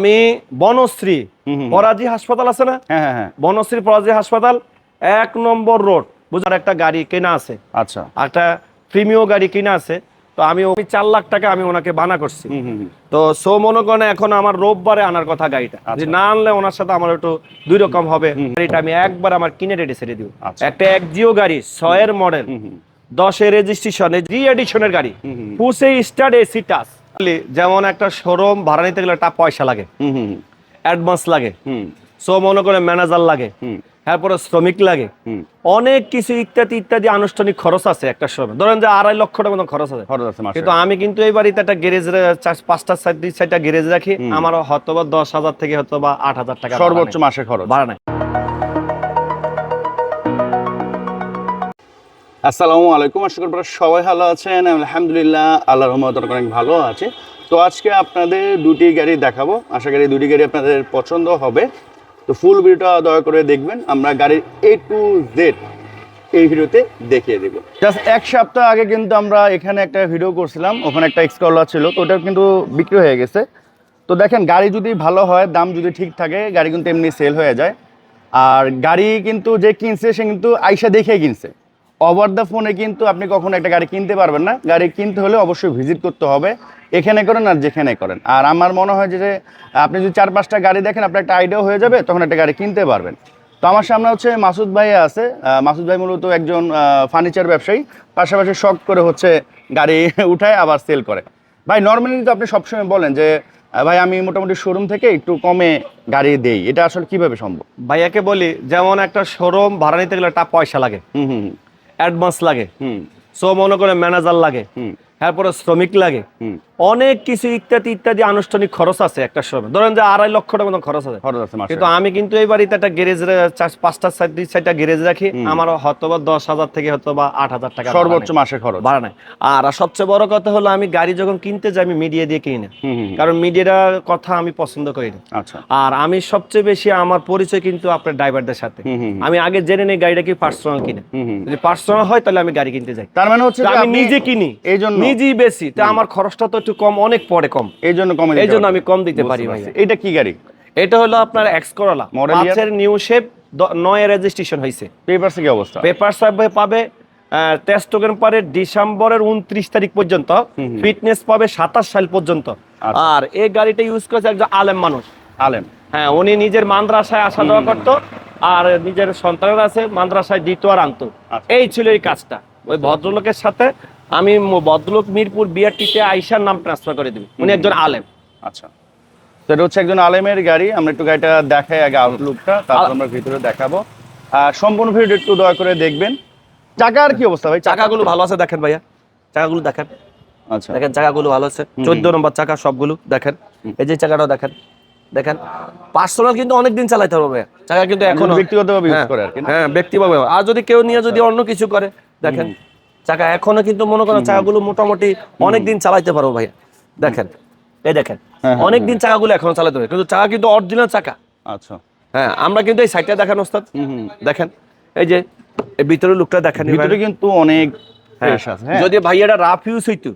আমি বনশ্রী। পরাজি হাসপাতাল আছে না? হ্যাঁ হ্যাঁ হ্যাঁ। বনশ্রী পরাজি হাসপাতাল এক নম্বর রোড। বুঝার একটা গাড়ি কেনা আছে। আচ্ছা। একটা প্রিমিয় গাড়ি কিনা আছে। তো আমি ওই চার লাখ টাকা আমি ওনাকে বানা করছি। তো সো মনে করেন এখন আমার রোববারে আনার কথা গাড়িটা। আচ্ছা। যে না আনলে ওনার সাথে আমার একটু দুই রকম হবে। গাড়িটা আমি একবার আমার কিনে রেডি ছেড়ে দিব। আচ্ছা। একটা এক জিও গাড়ি ছয়ের মডেল। দশের রেজিস্ট্রেশন রি এডিশনের গাড়ি। Push start AC touch. যেমন একটা শোরুম ভাড়া নিতে গেলে একটা পয়সা লাগে। অ্যাডভান্স লাগে। সো মনে করে ম্যানেজার লাগে। তারপরে শ্রমিক লাগে। অনেক কিছু ইত্যাদি ইত্যাদি আনুষ্ঠানিক খরচ আছে একটা সময় ধরেন যে আড়াই লক্ষ টাকা মতো খরচ আছে। খরচ আছে কিন্তু আমি কিন্তু এই বাড়িতে একটা গ্যারেজ পাঁচটা সাইড সাইডটা গ্যারেজ রাখি। আমার হয়তো বা দশ হাজার থেকে হয়তো বা আট হাজার টাকা সর্বোচ্চ মাসে খরচ। ভাড়া নেয়। আসসালামু আলাইকুম, আশা করি সবাই ভালো আছেন। আলহামদুলিল্লাহ, আল্লাহর রহমত অনেক ভালো আছে। তো আজকে আপনাদের দুটি গাড়ি দেখাবো। আশা করি দুটি গাড়ি আপনাদের পছন্দ হবে। তো ফুল ভিডিওটা দয়া করে দেখবেন। আমরা গাড়ির এ টু জেড এই ভিডিওতে দেখিয়ে দেবো। জাস্ট এক সপ্তাহ আগে কিন্তু আমরা এখানে একটা ভিডিও করছিলাম। ওখানে একটা এক্সকলার ছিল। তো ওটা কিন্তু বিক্রি হয়ে গেছে। তো দেখেন, গাড়ি যদি ভালো হয়, দাম যদি ঠিক থাকে, গাড়ি কিন্তু এমনি সেল হয়ে যায়। আর গাড়ি কিন্তু যে কিনছে, সে কিন্তু আইসা দেখে কিনছে। ওভার দ্য ফোনে কিন্তু আপনি কখনো একটা গাড়ি কিনতে পারবেন না। গাড়ি কিনতে হলে অবশ্যই ভিজিট করতে হবে। এখানে করেন আর যেখানে করেন। আর আমার মনে হয় যে আপনি যদি চার পাঁচটা গাড়ি দেখেন আপনার একটা আইডিয়া হয়ে যাবে তখন একটা গাড়ি কিনতে পারবেন। তো আমার সামনে হচ্ছে মাসুদ ভাই আছে। মাসুদ ভাই মূলত একজন ফার্নিচার ব্যবসায়ী। পাশাপাশি শখ করে হচ্ছে গাড়ি উঠায় আবার সেল করে। ভাই নর্মালি তো আপনি সবসময় বলেন যে ভাই আমি মোটামুটি শোরুম থেকে একটু কমে গাড়ি দেই। এটা আসলে কীভাবে সম্ভব? ভাইয়াকে বলি যেমন একটা শোরুম ভাড়া নিতে গেলে একটা পয়সা লাগে। হুম হুম হুম, অ্যাডভান্স লাগে। হুম। সো মনে করে ম্যানেজার লাগে। হুম। তারপরে শ্রমিক লাগে। হুম। অনেক কিছু ইত্যাদি ইত্যাদি আনুষ্ঠানিক খরচ আছে একটা সময়। ধরেন যে আড়াই লক্ষ টাকা মতো খরচ আছে। খরচ আছে কিন্তু আমি কিন্তু এই বাড়িতে একটা গ্যারেজ পাঁচটা সাইড দুই সাইডটা গ্যারেজ রাখি আমার হয়তো বা দশ হাজার থেকে হয়তো বা আট হাজার টাকা সর্বোচ্চ মাসে খরচ। ভাড়া নেয়। আর সবচেয়ে বড় কথা হলো আমি গাড়ি যখন কিনতে যাই আমি মিডিয়া দিয়ে কিনি না। কারণ মিডিয়ার কথা আমি পছন্দ করি না। আচ্ছা। আর আমি সবচেয়ে বেশি আমার পরিচয় কিন্তু আপনার ড্রাইভারদের সাথে। আমি আগে জেনে নেই গাড়িটা কি পার্সোনাল কিনে। যদি পার্সোনাল হয় তাহলে আমি গাড়ি কিনতে যাই। তার মানে হচ্ছে আমি নিজে কিনি। এই জন্য নিজেই বেশি। তা আমার খরচটা তো একটু কম অনেক পরে কম। এই জন্য কমে এই জন্য আমি কম দিতে পারি ভাই এটা কি গাড়ি? এটা হলো আপনার এক্স করলা পাঁচের নিউ শেপ নয় রেজিস্ট্রেশন হয়েছে পেপারসে কি অবস্থা? পেপার সার্ভে পাবে টেস্ট টোকেন পারে ডিসেম্বরের উনত্রিশ তারিখ পর্যন্ত ফিটনেস পাবে সাতাশ সাল পর্যন্ত। আচ্ছা। আর এই গাড়িটা ইউজ করেছে একজন আলেম মানুষ। আলেম। হ্যাঁ উনি নিজের মাদ্রাসায় আসা যাওয়া করতো আর নিজের সন্তানের আছে মাদ্রাসায় দিত আর আনতো। আচ্ছা। এই ছিল এই কাজটা। ওই ভদ্রলোকের সাথে আমি ভদ্রলোক মিরপুর বিআরটিতে আইসার নাম ট্রান্সফার করে দিবি। উনি একজন আলেম। আচ্ছা। তো এটা হচ্ছে একজন আলেমের গাড়ি। আমরা একটু গাড়িটা দেখাই আগে আউটলুকটা তারপর আমরা ভিতরে দেখাবো। আর সম্পূর্ণ ভিডিও একটু দয়া করে দেখবেন। চাকার কি অবস্থা ভাই? চাকা চাকাগুলো ভালো আছে দেখেন ভাইয়া। চাকাগুলো দেখেন। আচ্ছা। দেখেন চাকাগুলো ভালো আছে। চোদ্দ নম্বর চাকা সবগুলো দেখেন। এই যে চাকাটাও দেখেন। দেখেন পার্সোনাল কিন্তু অনেক দিন চালাইতে হবে ভাইয়া। চাকা কিন্তু এখন ব্যক্তিগতভাবে ইউজ করে আর কি হ্যাঁ ব্যক্তিভাবে। আর যদি কেউ নিয়ে যদি অন্য কিছু করে দেখেন। চাকা এখনও কিন্তু মনে করেন চাকাগুলো মোটামুটি অনেকদিন চালাইতে পারব ভাইয়া। দেখেন এই দেখেন অনেকদিন হ্যাঁ, গুলো চাকাগুলো এখনও চালাতে পারে কিন্তু চাকা কিন্তু অরিজিনাল চাকা। আচ্ছা। হ্যাঁ আমরা কিন্তু এই সাইডটা দেখেন ওস্তাদ। দেখেন এই যে ভিতরে ভিতরের লুকটা দেখেন ভিতরে কিন্তু অনেক হ্যাঁ যদি ভাইয়াটা রাফ ইউজ হইতো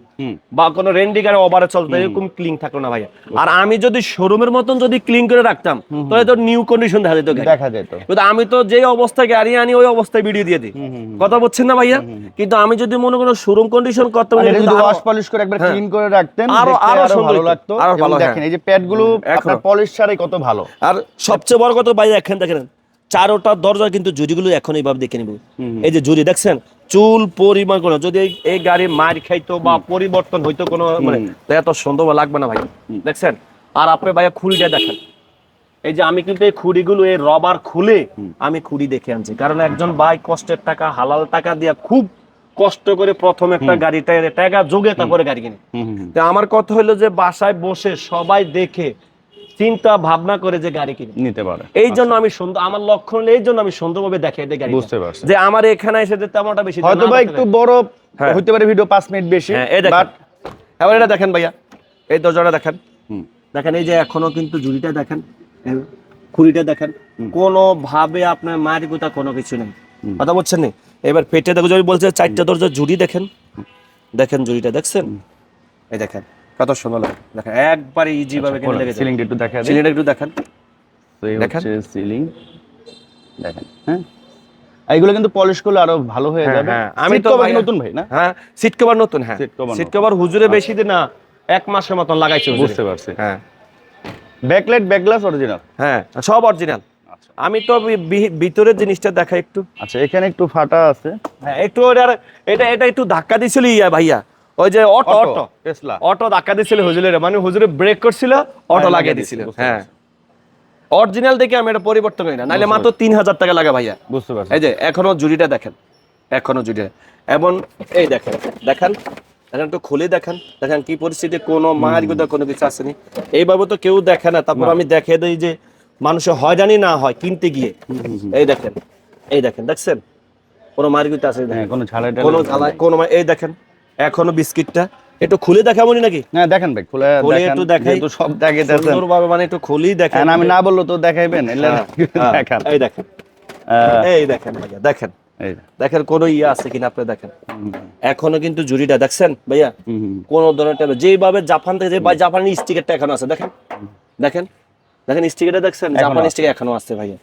বা কোনো রেন্ডি গাড়ি ওভারে চলতো এরকম ক্লিন থাকল না ভাইয়া। আর আমি যদি শোরুমের মতন যদি ক্লিন করে রাখতাম তাহলে তো নিউ কন্ডিশন দেখা যেত দেখা যেত। কিন্তু আমি তো যেই অবস্থায় গাড়ি আনি ওই অবস্থায় ভিডিও দিয়ে দিই। কথা বলছেন না ভাইয়া? কিন্তু আমি যদি মনে করো শোরুম কন্ডিশন করতাম ওয়াশ পলিশ করে একবার হ্যাঁ। ক্লিন করে রাখতেন আরো- আরও সুন্দর ভালো লাগতো। আরও ভালো, দেখেন হ্যাঁ। এই যে প্যাডগুলো এখনও। আপনার পলিশ ছাড়াই কত ভালো। আর সবচেয়ে বড় কথা ভাইয়া দেখেন দেখেন চারোটা দরজা কিন্তু জুড়িগুলো এখন এইভাবে দেখে নিব। এই যে জুড়ি দেখছেন? চুল পরিমাণ কোনো যদি এই- গাড়ি মার খাইতো বা পরিবর্তন হইতো কোনো মানে এত সুন্দর লাগবে না ভাই। দেখছেন? আর আপনি ভাইয়া খুঁড়িটা দেখেন। এই যে আমি কিন্তু এই খুঁড়িগুলো এই রবার খুলে আমি খুঁড়ি দেখে আনছি। কারণ একজন ভাই কষ্টের টাকা হালাল টাকা দিয়ে খুব কষ্ট করে প্রথম একটা গাড়িটা টাকা যোগে তারপরে গাড়ি কিনে। আমার কথা হলো যে বাসায় বসে সবাই দেখে চিন্তা ভাবনা করে যে গাড়ি কিনে। নিতে পারে। এই জন্য আমি সুন্দর আমার লক্ষণ হলো এই জন্য আমি সুন্দরভাবে দেখাই দিই গাড়ি বুঝতে পারছি। যে আমার এখানে এসে যে তেমনটা বেশি হয়তো দেখতে একটু বড় হ্যাঁ। হইতে পারে ভিডিও পাঁচ মিনিট বেশি হ্যাঁ দেখেন। বাট এবার এটা দেখেন ভাইয়া। এই দরজাটা দেখেন। দেখেন এই যে এখনও কিন্তু জুড়িটা দেখেন খুঁড়িটা দেখেন। কোনো ভাবে আপনার মায়ের কোথা কোনো কিছু নেই। কথা বলছেন নি? এবার পেটে দেখো যদি বলছে চারটা দরজা জুড়ি দেখেন। দেখেন জুড়িটা দেখছেন? এই দেখেন। কত সুন্দর লাগে দেখেন একবারে ইজি ভাবে কিন্তু লেগে সিলিংটা একটু দেখা দিই। একটু দেখেন। তো এই হচ্ছে সিলিং দেখেন হ্যাঁ? এগুলো কিন্তু পলিশ করলে আরও ভালো হয়ে হ্যাঁ, যাবে। হ্যাঁ। আমি তো নতুন ভাই না? হ্যাঁ সিট কভার নতুন হ্যাঁ। সিট কভার হুজুরে বেশি দিন না এক মাসের মতন লাগাইছে বুঝতে পারছি। হ্যাঁ। ব্যাকলাইট ব্যাকগ্লাস অরিজিনাল হ্যাঁ সব অরিজিনাল আচ্ছা। আমি তো ভিতরের জিনিসটা দেখা একটু। আচ্ছা এখানে একটু ফাটা আছে। হ্যাঁ একটু এটা এটা একটু ধাক্কা দিছিল ইয়া ভাইয়া। ওই যে অটো। অটো টেসলা অটো ধাক্কা দিছিল মানে হুজুরে ব্রেক করছিল অটো হ্যাঁ, লাগিয়ে দিছিল। হ্যাঁ। অরিজিনাল দেখে আমি এটা পরিবর্তন করি না নাইলে মাত্র তিন হাজার টাকা লাগা ভাইয়া। বুঝতে পারছি। এই যে এখনও জুড়িটা দেখেন এখনও জুড়িটা। এবং এই দেখেন দেখেন দেখেন একটু খুলে দেখেন দেখেন কি পরিস্থিতি কোনো মায়ের গুদা কোনো কিছু আসেনি। এইভাবে তো কেউ দেখে না তারপর আমি দেখে দেই যে মানুষের হয়রানি না হয় কিনতে গিয়ে। এই দেখেন এই দেখেন দেখছেন? কোনো মায়ের গুদা আছে হ্যাঁ কোনো ঝালাই কোনো ঝালাই কোনো এই দেখেন এখনও বিস্কিটটা? একটু খুলে দেখাবো নাকি? হ্যাঁ দেখেন ভাই খুলে খুলে দেখেন একটু দেখাই। যেহেতু সব দেখাইতেছেন সুন্দরভাবে মানে একটু খুলেই দেখেন। হ্যাঁ, আমি না বলল তো দেখাইবেন হ্যাঁ, হ্যাঁ, দেখান। এই দেখেন। এই দেখেন ভাইয়া দেখেন। দেখেন কোনো ইয়ে আছে কিনা আপনি দেখেন। এখনও কিন্তু জুড়িটা দেখছেন ভাইয়া। কোন ধরনের টেবিল যেভাবে জাপান থেকে যে জাপানি স্টিকারটা এখনও আছে দেখেন? দেখেন? দেখেন স্টিকারটা দেখছেন? জাপানি স্টিকার এখনও আছে ভাইয়া।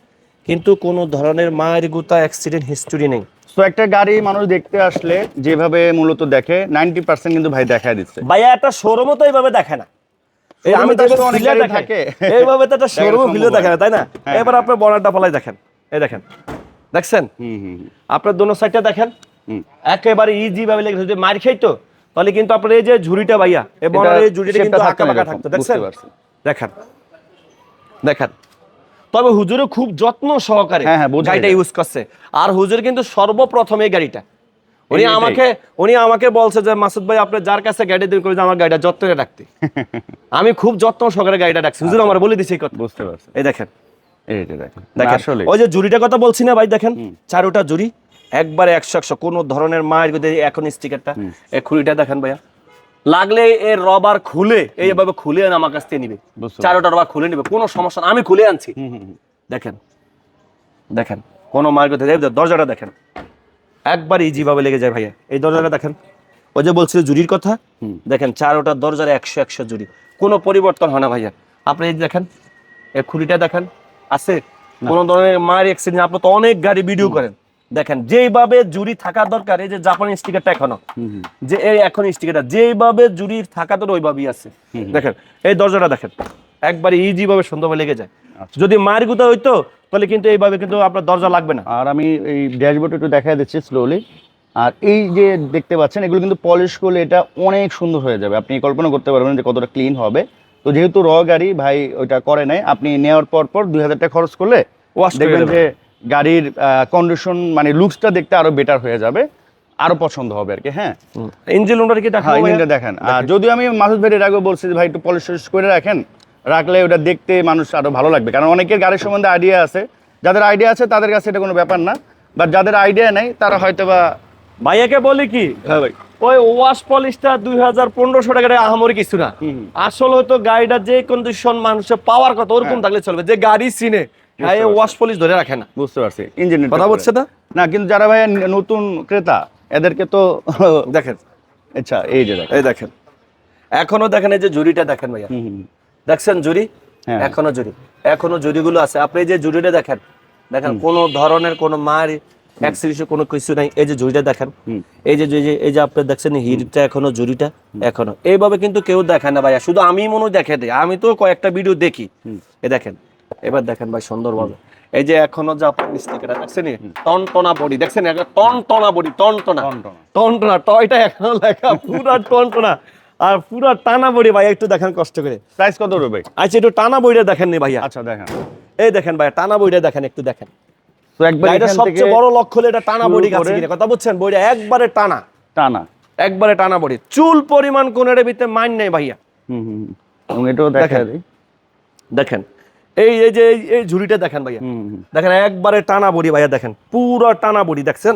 কিন্তু কোন ধরনের মায়ের গুতা অ্যাক্সিডেন্ট হিস্টোরি নেই। তো একটা গাড়ি মানুষ দেখতে আসলে যেভাবে মূলত দেখে নাইনটি পার্সেন্ট কিন্তু ভাই দেখা দিচ্ছে। ভাইয়া একটা শোরুমও তো এইভাবে দেখে না। আমি থাকে। এইভাবে তো একটা শোরুমও দেখে না তাই না? হ্যাঁ, এবার আপনি বনারটা ফলাই দেখেন। এই দেখেন। দেখছেন? আপনার দোনো সাইডটা দেখেন। একেবারে ইজি ভাবে লেগেছে যদি মার খাইতো তাহলে কিন্তু আপনার এই যে ঝুড়িটা ভাইয়া এই বনারের এই ঝুড়িটা কিন্তু হাঁকা থাকতো দেখছেন? দেখেন। দেখেন। তবে হুজুরে খুব যত্ন সহকারে হ্যাঁ, হ্যাঁ, গাড়িটা ইউজ করছে। আর হুজুর কিন্তু সর্বপ্রথম এই গাড়িটা। উনি আমাকে উনি আমাকে বলছে যে মাসুদ ভাই আপনি যার কাছে গাড়ি দিন করে আমার গাড়িটা যত্নে রাখতে। আমি খুব যত্ন সহকারে গাড়িটা রাখছি। হুজুর আমার বলে দিছে কথা। বুঝতে পারছি। এই দেখেন। দেখেন। দেখেন। আসলে ওই যে জুড়িটার কথা বলছি না ভাই দেখেন। চারোটা জুরি একবারে একশো একশো কোন ধরনের মায়ের এখন স্টিকারটা এই খুলিটা দেখেন ভাইয়া। লাগলে এর রবার খুলে এইভাবে খুলে এনে আমার কাছ থেকে নিবে। চারোটা রবার খুলে নিবে কোনো সমস্যা না। আমি খুলে আনছি। দেখেন দেখেন কোন গতি দরজাটা দেখেন। একবার ইজি ভাবে লেগে যায় ভাইয়া। এই দরজাটা দেখেন। ওই যে বলছিল জুড়ির কথা। দেখেন চারোটা দরজার একশো একশো জুড়ি কোনো পরিবর্তন হয় না ভাইয়া। আপনি এই দেখেন এই খুঁড়িটা দেখেন আছে? কোন ধরনের মায়ের অ্যাক্সিডেন্ট আপনি তো অনেক গাড়ি ভিডিও করেন। দেখেন যেইভাবে জুড়ি থাকা দরকার এই যে জাপানি স্টিকারটা এখনও। যে এই এখন স্টিকারটা যেইভাবে জুড়ি থাকা তো ওইভাবেই আছে। দেখেন এই দরজাটা দেখেন একবারে ইজি ভাবে সুন্দরভাবে লেগে যায়। আচ্ছা। যদি মায়ের গুতা হইতো তাহলে কিন্তু এইভাবে কিন্তু আপনার দরজা লাগবে না। আর আমি এই ড্যাশবোর্ড একটু দেখা দিচ্ছি স্লোলি আর এই যে দেখতে পাচ্ছেন এগুলো কিন্তু পলিশ করলে এটা অনেক সুন্দর হয়ে যাবে। আপনি কল্পনা করতে পারবেন যে কতটা ক্লিন হবে। তো যেহেতু র গাড়ি ভাই ওইটা করে নাই আপনি নেওয়ার পর পর দুই হাজার টাকা খরচ করলে করে দেখবেন যে গাড়ির কন্ডিশন মানে লুকসটা দেখতে আরও বেটার হয়ে যাবে। আরও পছন্দ হবে আর কি হ্যাঁ। ইঞ্জিন রুমটা কি হ্যাঁ দেখাবো ভাইয়া? ইঞ্জিনটা দেখেন। আর যদিও আমি মাসুদ ভাইয়ের আগে বলছি যে ভাই একটু পলিশ করে রাখেন। রাখলে ওটা দেখতে মানুষ আরও ভালো লাগবে। কারণ অনেকের গাড়ির সম্বন্ধে আইডিয়া আছে। যাদের আইডিয়া আছে তাদের কাছে এটা কোনো ব্যাপার না। বাট যাদের আইডিয়া নেই তারা হয়তো বা ভাইয়াকে বলি কি? হ্যাঁ ভাই। ওই ওয়াশ পলিশটা দুই হাজার পনেরোশো টাকা আহামরি কিছু না। আসলে হয়তো গাড়িটা যে কন্ডিশন মানুষের পাওয়ার কথা ওরকম হ্যাঁ। থাকলে চলবে। যে গাড়ি চিনে হ্যাঁ। ওয়াশ পলিশ ধরে রাখে না। বুঝতে পারছি। ইঞ্জিন কথা বলছে না না কিন্তু যারা ভাই নতুন ক্রেতা এদেরকে তো দেখেন। আচ্ছা এই যে দেখেন। এই দেখেন। এখনও দেখেন এই যে জুড়িটা দেখেন ভাইয়া। দেখছেন জুড়ি? হ্যাঁ। এখনও জুড়ি। এখনও জুড়িগুলো আছে। আপনি এই যে জুড়িটা দেখেন দেখেন কোন ধরনের কোনো মার অ্যাক্সিডেন্ট কোনো কিছু নাই। এই যে জুড়িটা দেখেন এই যে এই যে এই যে আপনি দেখছেন হিটটা এখনও জুড়িটা এখনও। এইভাবে কিন্তু কেউ দেখে না ভাইয়া। শুধু আমি মনে হয় দেখে দেয় আমি তো কয়েকটা ভিডিও দেখি। এ দেখেন এবার দেখেন ভাই সুন্দরভাবে। এই যে এখনও জাপান স্টিকারটা দেখছেন টন টনা বডি দেখছেন টন টনা বডি টন টনা টনটনা। টন টনা টয়টা এখনও লেখা পুরা টন টনা আর পুরা টানা বডি ভাই একটু দেখেন কষ্ট করে। প্রাইস কত ভাই? আচ্ছা একটু টানা বইটা দেখেন নি ভাইয়া? আচ্ছা দেখেন। এই দেখেন ভাইয়া টানা বইটা দেখেন একটু দেখেন। তো একবার থেকে সবচেয়ে বড় লক্ষ্য হলো এটা টানা বডি আছে করে- কথা বুঝছেন? বইটা একবারে টানা। টানা। একবারে টানা বডি। চুল পরিমাণ কোনের ভিতরে মাইন নেই ভাইয়া। হুম হুম হুম। এটাও দেখেন। দেখেন। এই এই যে এই- ঝুড়িটা দেখেন ভাইয়া। দেখেন একবারে টানা বডি ভাইয়া দেখেন। পুরো টানা বডি দেখছেন?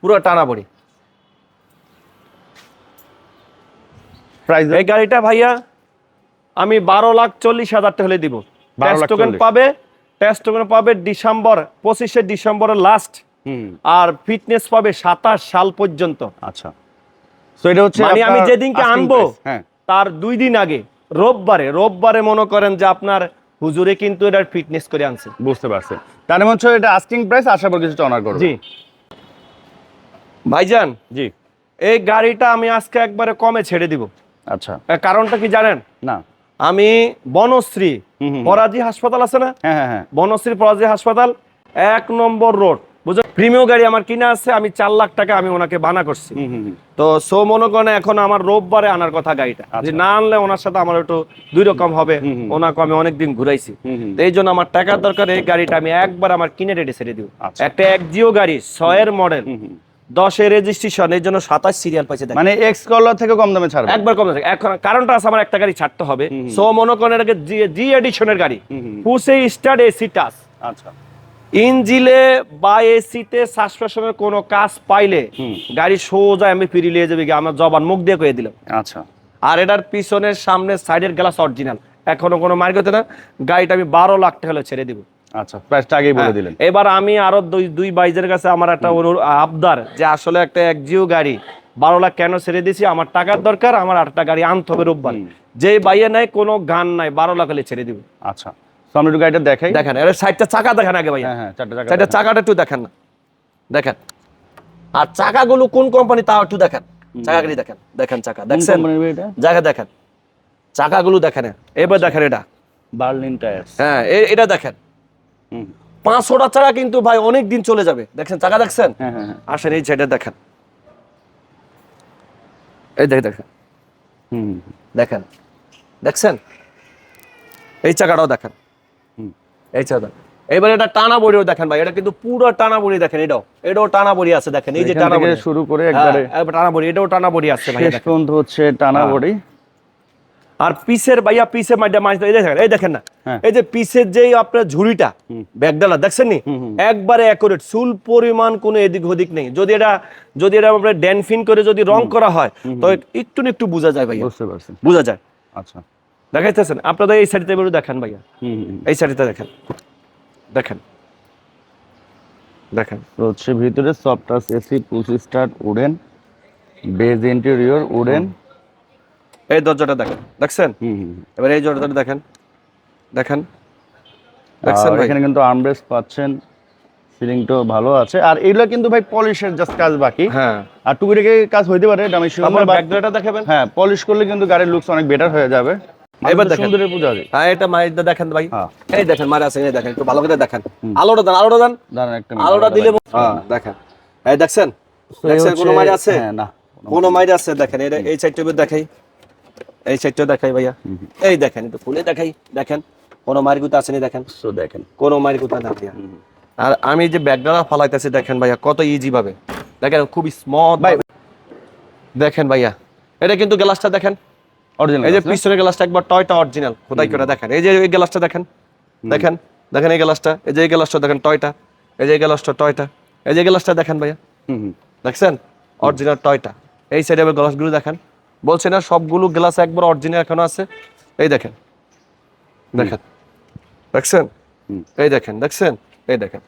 পুরো টানা বডি। প্রাইস এই গাড়িটা ভাইয়া আমি বারো লাখ চল্লিশ হাজার টাকা হলে দিব। টেস্ট টোকেন পাবে টেস্ট টোকেন পাবে ডিসেম্বর পঁচিশে ডিসেম্বরের লাস্ট আর ফিটনেস পাবে সাতাশ সাল পর্যন্ত। আচ্ছা। তো এটা হচ্ছে মানে আমি যেদিনকে আনব, হ্যাঁ। তার দুই দিন আগে রোববারে রোববারে মনে করেন যে আপনার হুজুরে কিন্তু এটার ফিটনেস করে আনছে। বুঝতে পারছেন তার মনে হচ্ছে এটা আস্কিং প্রাইস আশা করি কিছু অনার করবে। জি। ভাইজান জি। এই গাড়িটা আমি আজকে একবারে কমে ছেড়ে দিব। আচ্ছা। কারণটা কি জানেন? না। আমি বনশ্রী। পরাজি হাসপাতাল আছে না? হ্যাঁ হ্যাঁ হ্যাঁ। বনশ্রী পরাজি হাসপাতাল এক নম্বর রোড প্রিমিয় গাড়ি আমার কিনা আছে আমি চার লাখ টাকা আমি ওনাকে বানা করছি। তো সো মনে করেন এখন আমার রোববারে আনার কথা গাড়িটা আচ্ছা। যে না আনলে ওনার সাথে আমার একটু দুই রকম হবে। ওনাকে আমি অনেকদিন ঘুরাইছি। তো এই জন্য আমার টাকার দরকার এই গাড়িটা আমি একবার আমার কিনে রেডি ছেড়ে দিব আচ্ছা। একটা এক জিও গাড়ি ছয়ের মডেল। দশের রেজিস্ট্রেশন এই জন্য সাতাশ সিরিয়াল পাইছে মানে এক্স কলার থেকে কম দামে ছাড়বে একবার কমে থাকে এখন কারণটা আছে আমার একটা গাড়ি ছাড়তে হবে। সো মনে করেন জি এডিশনের গাড়ি। পুসে স্টার্ট এসি টাচ আচ্ছা ইঞ্জিলে বা এসিতে সাসপেনশনের কোনো কাজ পাইলে গাড়ি সোজা আমি ফিরি নিয়ে যাবে আমার জবান মুখ দিয়ে কয়ে দিলাম। আচ্ছা। আর এটার পিছনের সামনে সাইডের গ্লাস অরিজিনাল এখনও কোনো মার্কে মার্কেটে না। গাড়িটা আমি বারো লাখ টাকা ছেড়ে দিব। আচ্ছা প্রাইসটা আগেই বলে হ্যাঁ, দিলেন। এবার আমি আরও দুই দুই বাইজের কাছে আমার একটা আবদার যে আসলে একটা একজিও গাড়ি বারো লাখ কেন ছেড়ে দিয়েছি? আমার টাকার দরকার আমার আটটা গাড়ি আনতে হবে রোববার। যে বাইয়ে নাই কোনো গান নাই বারো লাখ হলে ছেড়ে দিব। আচ্ছা। আমরা একটু গাড়িটা দেখাই। দেখেন এর সাইডটা চাকা দেখেন আগে ভাইয়া হ্যাঁ হ্যাঁ চারটে চাকা সাইডটা চাকাটা একটু দেখেন না। দেখেন। আর চাকাগুলো কোন কোম্পানি তাও একটু দেখেন। চাকাগুলি দেখেন। দেখেন চাকা। দেখছেন? ভাই জায়গা দেখেন চাকাগুলো দেখেন। এবার দেখেন এটা। Berlin tyres. হ্যাঁ এটা দেখেন। পাঁচশোটা চাকা কিন্তু ভাই অনেক দিন চলে যাবে। দেখছেন? চাকা দেখছেন? হ্যাঁ হ্যাঁ আসেন এই সাইডে দেখেন। এই দেখ দেখেন। হুম, দেখেন। দেখছেন? এই চাকাটাও দেখেন। এই এবার এটা টানা বড়িও দেখেন ভাই এটা কিন্তু পুরো টানা বড়ি দেখেন এটাও এটাও টানা বড়ি আছে দেখেন এই যে টানা বড়ি। শুরু করে একবারে হ্যাঁ, টানা বড়ি এটাও টানা বড়ি আছে ভাই শেষ পর্যন্ত হচ্ছে টানা হ্যাঁ। বডি। আর পিসের ভাইয়া পিসের মাইটা মাছ এই দেখেন এই দেখেন না। হ্যাঁ। এই যে পিসের যেই আপনার ঝুড়িটা ব্যাগডালা দেখছেন নি। একবারে অ্যাকুরেট চুল পরিমাণ কোনো এদিক ওদিক নেই। যদি এটা যদি এটা আপনার ড্যানফিন করে যদি রং করা হয় তো একটু না একটু বোঝা যায় ভাইয়া। বুঝতে পারছি। বোঝা যায়। আচ্ছা। দেখাইতেছেন? আপনাদের এই সাইডে এবারে দেখেন ভাইয়া। এই সাইডে দেখেন। দেখেন। দেখেন। তো হচ্ছে ভিতরে soft touch AC push start wooden. Beige interior wooden. এই দরজাটা দেখেন। দেখছেন? এবার এই দরজাটা দেখেন। দেখেন। দেখছেন এখানে কিন্তু আর্মরেস্ট পাচ্ছেন। সিলিংটাও ভালো আছে। আর এগুলো কিন্তু ভাই পলিশের জাস্ট কাজ বাকি। হ্যাঁ। আর টুকিটাকি কাজ হইতে পারে দামি আমার ব্যাকগ্রাউন্ডটা দেখাবেন। হ্যাঁ পলিশ করলে কিন্তু গাড়ির লুকস অনেক বেটার হয়ে যাবে। এবার দেখেন। সুন্দরের পূজা হ্যাঁ এটা দেখেন ভাই। হ্যাঁ। এই দেখেন মারা আছে এই দেখেন একটু ভালো করে দেখেন। আলোটা দেন আলোটা দেন। আলোটা দিলে হ্যাঁ। দেখেন। এই দেখছেন? দেখছেন কোনো মাইর আছে? হ্যাঁ না কোনো মাইর আছে? দেখেন এটা এই সাইডটা দেখাই। এই সাইডটা দেখাই ভাইয়া। এই দেখেন একটু খুলে দেখাই। দেখেন কোনো মাইর গুতা আসেনি দেখেন। সো দেখেন। কোনো মাইর গুতা না ভাইয়া। আর আমি যে ব্যাগডালা ফালাইতেছি দেখেন ভাইয়া কত ইজি ভাবে। দেখেন খুব স্মথ ভাই দেখেন ভাইয়া এটা কিন্তু গ্লাসটা দেখেন। অরিজিনাল এই যে পিছনের গ্লাসটা একবার টয়টা অরিজিনাল খোদাই করে দেখেন এই যে এই গ্লাসটা দেখেন দেখেন দেখেন এই গ্লাসটা এই যে এই গ্লাসটা দেখেন টয়টা এই যে এই গ্লাসটা টয়টা এই যে গ্লাসটা দেখেন ভাইয়া। হুম হুম। দেখছেন? Original Toyota. এই সাইডে গ্লাসগুলো দেখেন। বলছে না সবগুলো গ্লাস একবার অরিজিনাল এখনও আছে। এই দেখেন। দেখেন। দেখছেন। এই দেখেন দেখছেন? এই দেখেন।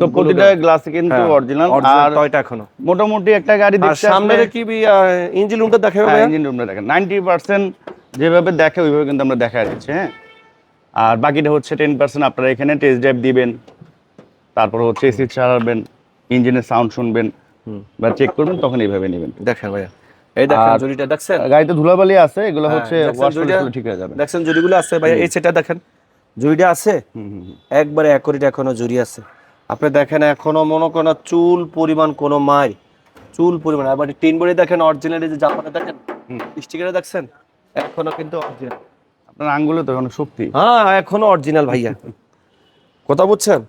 তো প্রতিটা গ্লাস কিন্তু অরিজিনাল আর টয়টা এখনও। মোটামুটি একটা গাড়ি দেখতে সামনে কি ইঞ্জিন রুমটা দেখাবে হ্যাঁ ইঞ্জিন রুমটা দেখেন। নাইনটি পার্সেন্ট যেভাবে দেখে ওইভাবে কিন্তু আমরা দেখা দিচ্ছি হ্যাঁ। আর বাকিটা হচ্ছে টেন পার্সেন্ট আপনারা এখানে টেস্ট ড্রাইভ দিবেন। তারপর হচ্ছে এসি চালাবেন ইঞ্জিনের সাউন্ড শুনবেন বা চেক করবেন তখন এইভাবে নেবেন। দেখেন ভাইয়া। এই দেখেন আর- জুড়িটা দেখছেন? গাড়িতে ধুলাবালি আছে এগুলো হ্যাঁ, হচ্ছে ওয়াশ? ঠিক হয়ে যাবে। দেখছেন জুড়িগুলো আছে ভাইয়া এই সেটা দেখেন। জুড়িটা আছে। একবারে একরিটা এখনও জুড়ি আছে। আপনি দেখেন এখনও মনে করেন চুল পরিমাণ কোনো মাই চুল পরিমাণ। আবার টিন বডি দেখেন অরিজিনালি যে জাপানে দেখেন স্টিকারে দেখছেন? এখনও কিন্তু অরিজিনাল আপনার আঙ্গুলে তো এখন শক্তি। হ্যাঁ এখনও অরিজিনাল ভাইয়া। কথা বুঝছেন?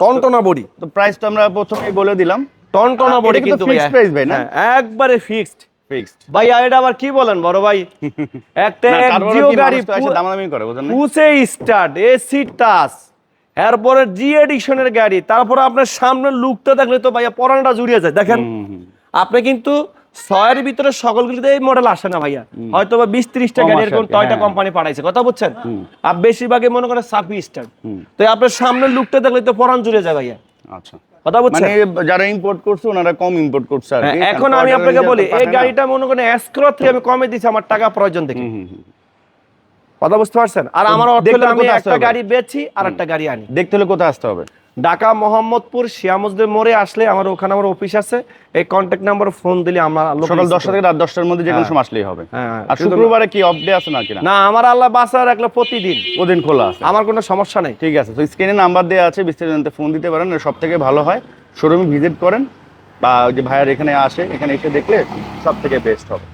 টনটনা বডি। তো প্রাইস তো আমরা প্রথমেই বলে দিলাম। টনটনা বডি কিন্তু fixed price ভাই না? হ্যাঁ, একবারে ফিক্সড ফিক্সড ভাইয়া এটা আবার কি বলেন বড় ভাই? একটা একজিও গাড়ি দামাদামি করে বুঝলেন না? Push start AC touch. এরপরে জি এডিশনের গাড়ি তারপরে আপনার সামনের লুকটা দেখলে তো ভাইয়া পরানটা জুড়িয়ে যায়। দেখেন। আপনি কিন্তু ছয়ের ভিতরে সকলগুলিতে এই মডেল আসে না ভাইয়া। হয়তো বা বিশ ত্রিশটা গাড়ি এরকম টয়টা হ্যাঁ। কোম্পানি পাঠাইছে কথা বুঝছেন? আর বেশিরভাগই মনে করেন সাপি স্টার্ট হুম। তো আপনার সামনের লুকটা দেখলে তো পরান জুড়ে যায় ভাইয়া। আচ্ছা। কথা বুঝছেন? মানে যারা ইম্পোর্ট করছে ওনারা কম ইম্পোর্ট করছে হ্যাঁ, এখন আমি আপনাকে বলি এই গাড়িটা মনে করেন এসকরো থেকে আমি কমে দিছি আমার টাকা প্রয়োজন দেখে। কথা বুঝতে পারছেন? আর আমার অর্থ হলো আমি একটা গাড়ি বেচি আর একটা গাড়ি আনি। দেখতে হলে কোথায় আসতে হবে? ঢাকা মোহাম্মদপুর শিয়ামুজদের মোড়ে আসলে আমার ওখানে আমার অফিস আছে। এই কন্ট্যাক্ট নাম্বার ফোন দিলে আমরা সকাল দশটা থেকে রাত দশটার মধ্যে যে কোনো হ্যাঁ। সময় আসলেই হবে। হ্যাঁ, আর শুক্রবারে কি অফ ডে আছে নাকি না? না আমার আল্লাহ বাসা রাখল প্রতিদিন। ওদিন খোলা আছে। আমার কোনো সমস্যা নেই। ঠিক আছে তো স্ক্রিনে নাম্বার দেওয়া আছে বিস্তারিত জানতে ফোন দিতে পারেন সব থেকে ভালো হয়। শোরুমে ভিজিট করেন বা ওই যে ভাইয়ার এখানে আসে এখানে এসে দেখলে সব থেকে বেস্ট হবে।